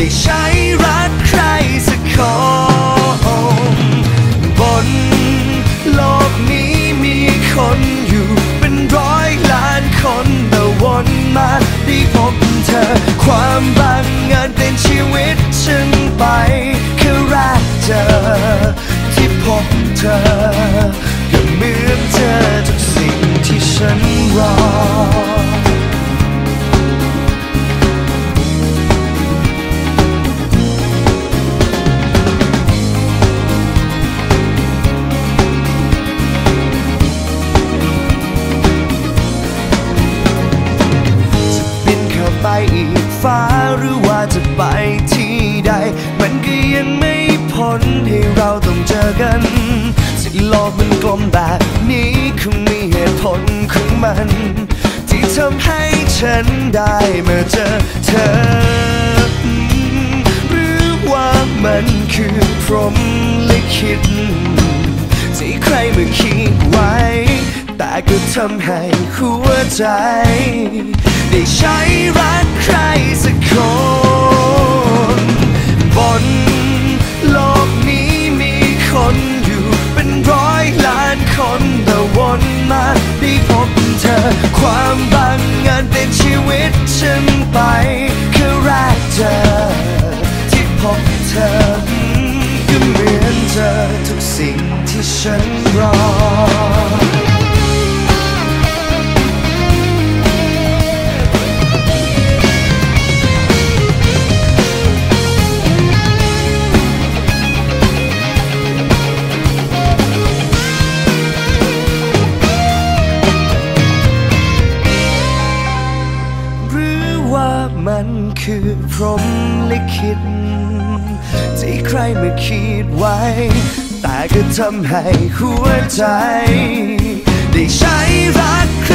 ได้ใช้รักใครสักคนบนโลกนี้มีคนอยู่เป็นร้อยล้านคนแต่วนมาได้พบเธอ ความบังเอิญเป็นชีวิตฉันไปแค่แรกเจอที่พบเธอ ที่ใด มันก็ยังไม่พ้นให้เราต้องเจอกันสิโลกมันกลมแบบนี้คงมีเหตุผลของมัน ที่ทำให้ฉันได้มาเจอเธอ หรือว่ามันคือพรหมลิขิตที่ใครมาคิดไว้ แต่ก็ทำให้หัวใจ ได้ใช้รักใครสักคน บน โลกนี้มีคนอยู่เป็นร้อยล้านคนแต่วนมาได้พบเธอ ความบังเอิญเป็นชีวิตฉันไป คือแรกเจอ ที่พบเธอก็เหมือนเจอทุกสิ่งที่ฉันรอ มลิขิตที่ใครมาคิดไว้ แต่ก็ทำให้หัวใจ ได้ใช้รัก